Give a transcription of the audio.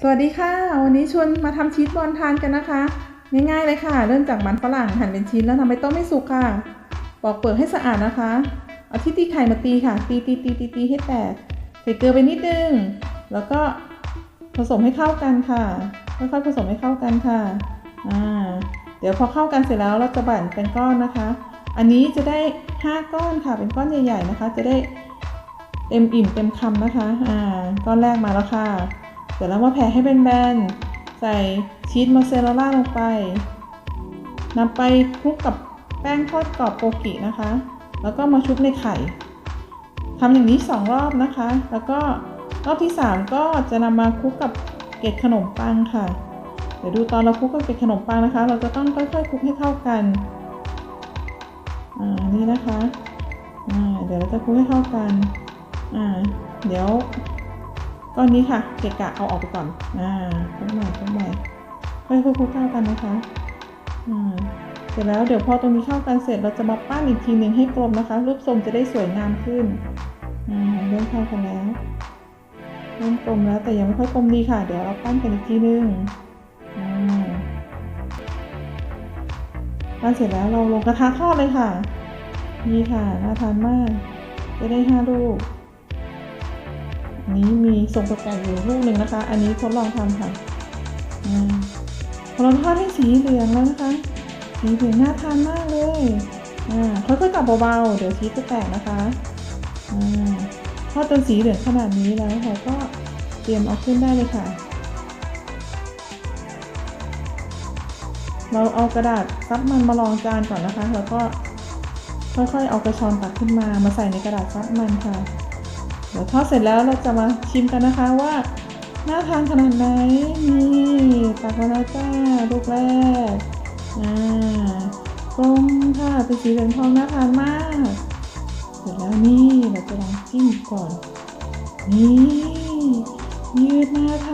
สวัสดีค่ะ วันนี้ชวนมาทำชีสบอลทานกันนะคะ ง่ายๆเลยค่ะ เริ่มจากมันฝรั่งหั่นเป็นชิ้นแล้วทำไปต้มให้สุกค่ะปอกเปลือกให้สะอาดนะคะ เอาที่ตีไข่มาตีค่ะ ตีตีตีตีตีให้แตกใส่เกลือไปนิดนึง แล้วก็ผสมให้เข้ากันค่ะค่อยๆผสมให้เข้ากันค่ะอ่าเดี๋ยวพอเข้ากันเสร็จแล้วเราจะบั่นเป็นก้อนนะคะ อันนี้จะได้ 5 ก้อนค่ะ เป็นก้อนใหญ่ ๆนะคะ จะได้เต็มอิ่มเต็มคำนะคะ อ่า ก้อนแรกมาแล้วค่ะ เสร็จแล้วมาแผ่ให้เป็นแบนใส่ชีสมอสซาเรลล่าลงไปนำไปคลุกกับแป้งทอดกรอบโกกินะคะ แล้วก็มาชุบในไข่ทำอย่างนี้สองรอบนะคะ แล้วก็รอบที่สามก็จะนำมาคลุกกับเกล็ดขนมปังค่ะ เดี๋ยวดูตอนเราคลุกกับเกล็ดขนมปังนะคะ เราจะต้องค่อยๆคลุกให้เข้ากันอ่านี่นะคะอ่าเดี๋ยวเราจะคลุกให้เข้ากันอ่าเดี๋ยว ก้อนนี้ค่ะเกะกะเอาออกไปก่อนอ่าคลุกใหม่คลุกใหม่ค่อยๆคุกเข้ากันนะคะอ่าเสร็จแล้วเดี๋ยวพอตรงนี้เข้ากันเสร็จเราจะมาปั้นอีกทีหนึ่งให้กลมนะคะ รูปทรงจะได้สวยงามขึ้นอ่าเริ่มเข้ากันแล้วเริ่มกลมแล้วแต่ยังไม่ค่อยกลมดีค่ะ เดี๋ยวเราปั้นกันอีกทีหนึงอ่าปั้นเสร็จแล้วเราลงกระทะทอดเลยค่ะนี่ค่ะน่าทานมากจะได้ห้าลูก นี้มีทรงแปลกๆอยู่ลูกหนึ่งนะคะ อันนี้ทดลองทำค่ะอ่าพอเราทอดให้สีเหลืองแล้วนะคะ สีเหลืองน่าทานมากเลยอ่าค่อยๆกลับเบาๆ เดี๋ยวชีสจะแตกนะคะอ่าทอดจนสีเหลืองขนาดนี้แล้วเราก็เตรียมเอาขึ้นได้เลยค่ะ เราเอากระดาษซับมันมารองจานก่อนนะคะ แล้วก็ค่อยๆ เอากระชอนตักขึ้นมา มาใส่ในกระดาษซับมันค่ะ เดี๋ยวทอดเสร็จแล้วเราจะมาชิมกันนะคะว่า น่าทานขนาดไหนนี่ตักมาแล้วจ้าลูกแรกอ่ากลมค่ะเป็นสีเหลืองทองน่าทานมากเสร็จแล้วนี่เราจะลองจิ้มก่อน นี่ยืดน่าทานมา